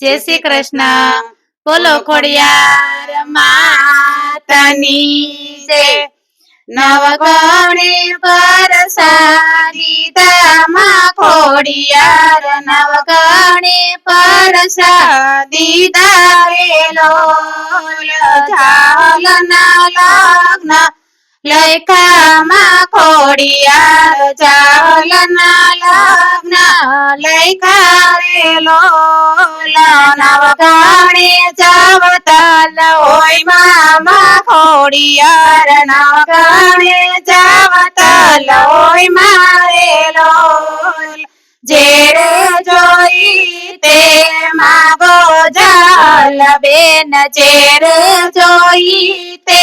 જય શ્રી કૃષ્ણ. બોલો ખોડિયાર માતાની જય. પર પરસાદી દામા ખોડિયાર, નવગણે પરસાદી દારેલો ઝાલના લગ્ન. લૈકામાં ખોડિયાર, ઝાલના લગ્ન. લૈકારેલો નવગણે જાવતાલ હોય મામા ખોડિયાર નવગણે જાવતાલ હોય મારેલો જેરે જોઈ તે માગો જાલ બેન જેરે જોઈ તે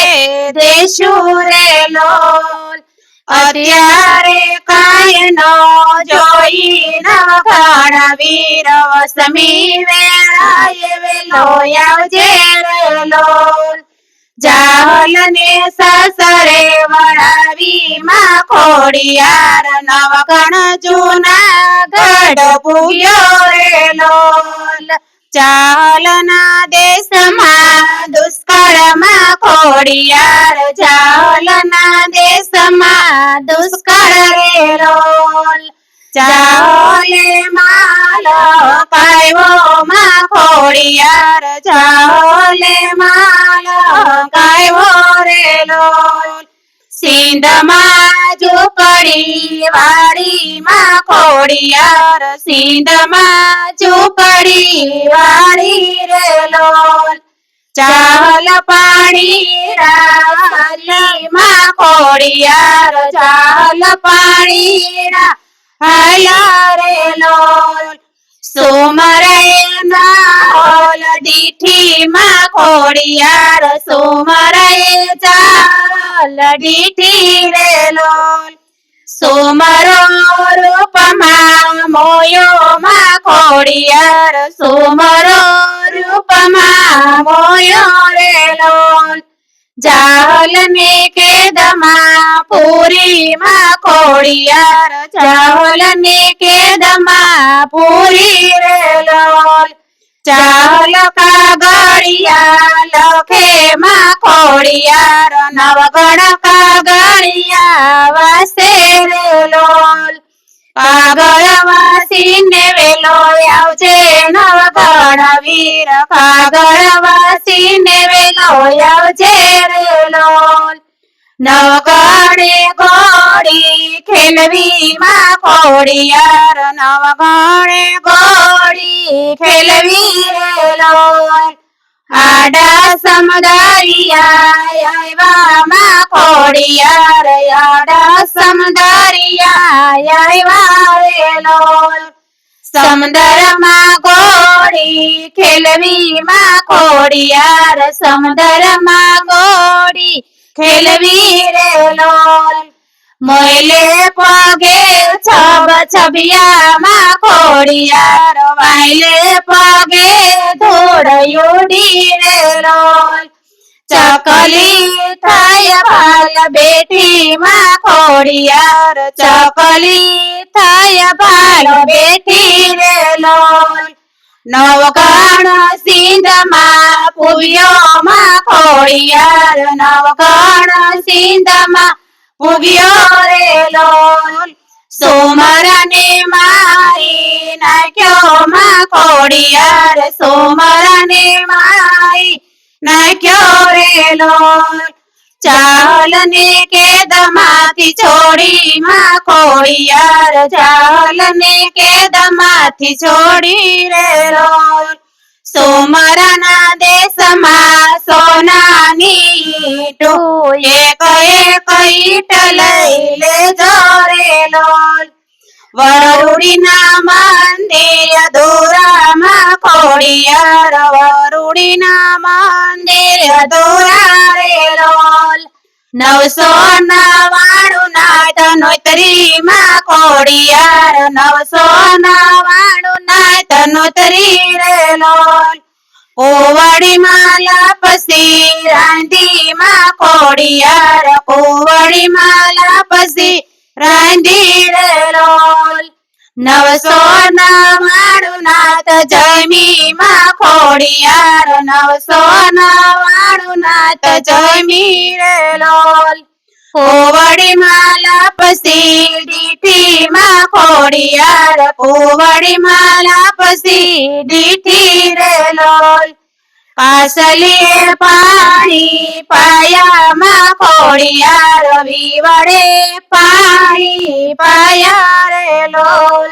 દેશું રે લોલ અત્યારે કાંઈ નો જોઈ નવઘણ વીર વસમી વેળાએ વેલો આવજે રે લોલ જાહલ ને સસરે વળાવી માં ખોડિયાર નવગણ જૂના ગઢ ભૂગ્યો રે લોલ ચાલના દેશમાં દુષ્કાળમાં ખોડિયાર ચાલના દેશમાં દુષ્કાળ રે રોલ ચાલે કાયવો માં ખોડિયાર ચાલે માલ કાયવો રે લોલ. સિંધમાં ઝૂંપડી વાડીમાં ખોડિયાર સિંધમાં ઝૂંપડી વાડી રે લોલ. ચાલ પાણી રાલીમાં ખોડિયાર ચાલ પાણી હાલા રે લોલ. સોમરે નાલ દીઠી માં ખોડિયાર. સોમરે ચાલ દીઠી રે લોલ સોમરો રૂપમાં મોયો માં ખોડિયાર. સોમરો જાહલ ને કેદમાં પૂરી માં ખોડિયાર જાહલ ને કેદમાં, પૂરી રે લોલ ચાલ કાગળિયા લખે માં કોળિયાર. નવગણ કાગળિયા વાસે રે લોલ કાગળ વાસીને વેલો આવજે નવગણ વીર. કાગળ નવગણે ગોળી ખેલવી માં ખોડિયાર નવગણે ગોળી ખેલવી રે લોલ આડા સમદારિયા આવ્યા માં ખોડિયાર આડા સમદારિયા આવ્યા રે લોલ સમંદરમાં ગોળી ખેલવી માં ખોડિયાર સમંદરમાં ગોળી ખેલવી રે લોલ મોયલે પગે છબ છબિયા માં ખોડિયાર વાયલે પગે ધોળયુડી રે લોલ ચકલી થાય ભાલ બેઠી માં ખોડિયાર ચકલી થાય ભાલ બેઠી રે લોલ નવગણ સિંધમાં પૂવ્યો માં ખોડિયાર. નવગણ સિંધમાં પૂવ્યો રે લોલ. સોમરને મારી નાખ્યો માં ખોડિયાર. સોમરને મારી નાખ્યો રે લોલ ચાલ ને કેદમાંથી છોડી માં ખોડિયાર ચાલ ને કેદમાંથી છોડી રે રોલ સોમરના દેશમાં સોનાની ઈંટું એક એક ઈંટ લઈ લેજો રે લોલ વરુડીના મંદિર દોરામાં ખોડિયાર વરુડીના મંદિર દોરા રે લોલ નવસો નવાણું નાટ નોતરી માં કોડિયાર નવસો નવાણું નાટ નોતરી રે લોલ કોવડી માલા પસી રાંધી માં કોડિયાર કોવડી માલા પસી રાંધી રેલોલ નવસો નાથ જયમી માં ખોડિયાર નવસો નવાણું નાથ જયમી રે લોલ કોવડી માલા પસી દીઠી માં ખોડિયાર, કોવડી માલા પસી દીઠી રે લોલ પાસલીએ પાણી પાયામાં ખોડિયાર, વિવડે પાણી પાયા રે લોલ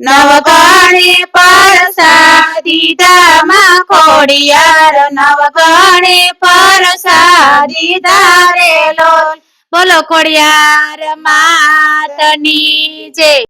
નવગણે પરસાદી દામાં ખોડિયાર નવગણે પરસાદી ધારે લોલ બોલો ખોડિયાર માતની જય.